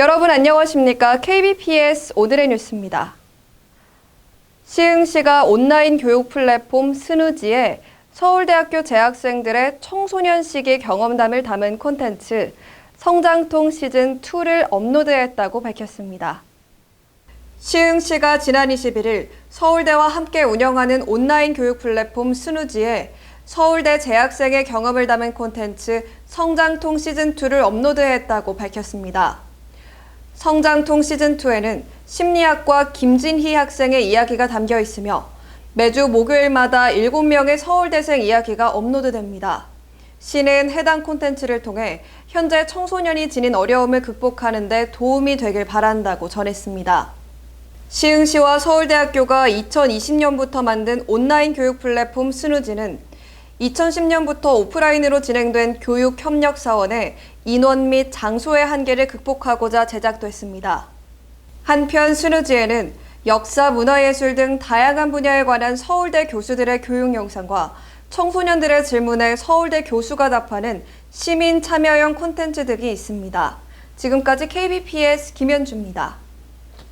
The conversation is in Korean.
여러분 안녕하십니까? KBPS 오늘의 뉴스입니다. 시흥시가 온라인 교육 플랫폼 스누지에 서울대학교 재학생들의 청소년 시기 경험담을 담은 콘텐츠 성장통 시즌 2를 업로드했다고 밝혔습니다. 시흥시가 지난 21일 서울대와 함께 운영하는 온라인 교육 플랫폼 스누지에 서울대 재학생의 경험을 담은 콘텐츠 성장통 시즌2를 업로드했다고 밝혔습니다. 성장통 시즌2에는 심리학과 김진희 학생의 이야기가 담겨 있으며 매주 목요일마다 7명의 서울대생 이야기가 업로드됩니다. 시는 해당 콘텐츠를 통해 현재 청소년이 지닌 어려움을 극복하는 데 도움이 되길 바란다고 전했습니다. 시흥시와 서울대학교가 2020년부터 만든 온라인 교육 플랫폼 스누지는 2010년부터 오프라인으로 진행된 교육 협력 사원의 인원 및 장소의 한계를 극복하고자 제작됐습니다. 한편 스누지에는 역사, 문화예술 등 다양한 분야에 관한 서울대 교수들의 교육 영상과 청소년들의 질문에 서울대 교수가 답하는 시민 참여형 콘텐츠 등이 있습니다. 지금까지 KBPS 김현주입니다.